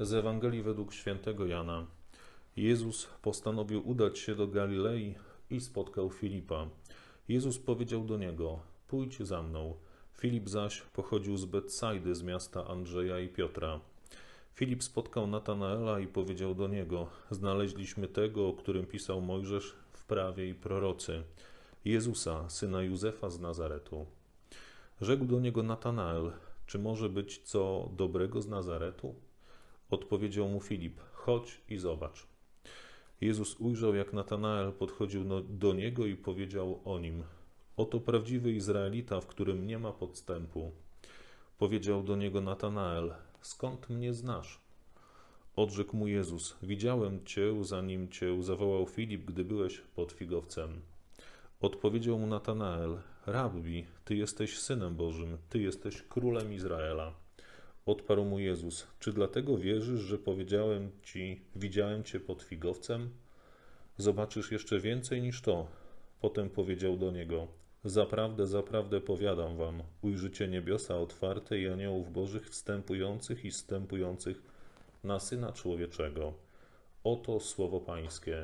Z Ewangelii według świętego Jana. Jezus postanowił udać się do Galilei i spotkał Filipa. Jezus powiedział do niego: Pójdź za mną. Filip zaś pochodził z Betsajdy, z miasta Andrzeja i Piotra. Filip spotkał Natanaela i powiedział do niego: Znaleźliśmy tego, o którym pisał Mojżesz w prawie i prorocy, Jezusa, syna Józefa z Nazaretu. Rzekł do niego Natanael: Czy może być co dobrego z Nazaretu? Odpowiedział mu Filip: Chodź i zobacz. Jezus ujrzał, jak Natanael podchodził no- do niego i powiedział o nim: Oto prawdziwy Izraelita, w którym nie ma podstępu. Powiedział do niego Natanael: Skąd mnie znasz? Odrzekł mu Jezus: Widziałem cię, zanim cię zawołał Filip, gdy byłeś pod figowcem. Odpowiedział mu Natanael: Rabbi, ty jesteś synem Bożym, ty jesteś królem Izraela. Odparł mu Jezus: Czy dlatego wierzysz, że powiedziałem ci, widziałem cię pod figowcem? Zobaczysz jeszcze więcej niż to. Potem powiedział do niego: Zaprawdę, zaprawdę powiadam wam, ujrzycie niebiosa otwarte i aniołów bożych wstępujących i zstępujących na syna człowieczego. Oto słowo Pańskie.